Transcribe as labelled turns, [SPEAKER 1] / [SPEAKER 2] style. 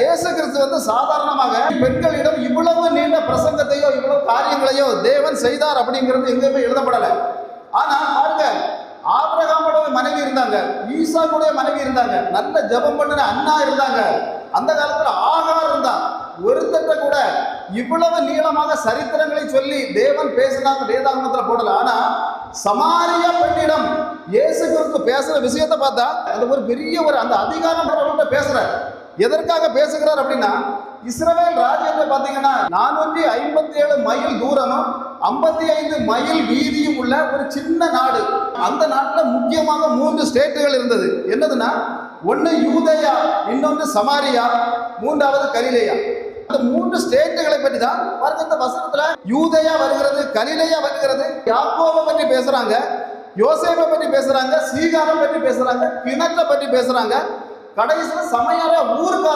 [SPEAKER 1] இயேசு கிறிஸ்து வந்து சாதாரணமாக பெண்களிடம் இவ்வளவு நீண்ட பிரசங்கத்தையோ இவ்வளவு காரியங்களையோ தேவன் செய்தார் அப்படிங்கிறது எங்கேயுமே எழுதப்படலை. ஆனா பாருங்க ஆபிரகாமோட மனைவி இருந்தாங்க ஈசாக்குடைய மனைவி இருந்தாங்க நல்ல ஜெபம் பண்ணின அண்ணா இருந்தாங்க. அந்த காலத்துல ஆகார் இருந்தான். ஒருத்தட்ட கூட இவ்வளவு நீளமாக சரித்திரங்களை சொல்லி தேவன் பேசினாங்க வேதாகமத்துல போடல. ஆனா சமாரிய பெண்ணிடம் இயேசு கிறிஸ்து பேசுற விஷயத்தை பார்த்தா அது ஒரு பெரிய ஒரு அந்த அதிகாரம் அவர்கிட்ட எதற்காக பேசுகிறார் அப்படின்னா இஸ்ரவேல் ராஜ்யத்தை பார்த்தீங்கன்னா நானூற்றி ஐம்பத்தி ஏழு மைல் தூரமும் ஐம்பத்தி ஐந்து மைல் வீதியும் உள்ள ஒரு சின்ன நாடு. அந்த நாட்டில் முக்கியமாக மூன்று ஸ்டேட்டுகள் இருந்தது. என்னதுன்னா ஒன்று யூதையா இன்னொன்று சமாரியா மூன்றாவது கலிலேயா. அந்த மூன்று ஸ்டேட்டுகளை பற்றி தான் பாருங்க இந்த வசனத்துல யூதேயா வருகிறது கலிலேயா வருகிறது யாக்கோவை பற்றி பேசுறாங்க யோசேவை பற்றி பேசுறாங்க சீகாரம் பற்றி பேசுறாங்க கிணற்றை பற்றி பேசுறாங்க கடைசியில் சமையல ஊருக்கார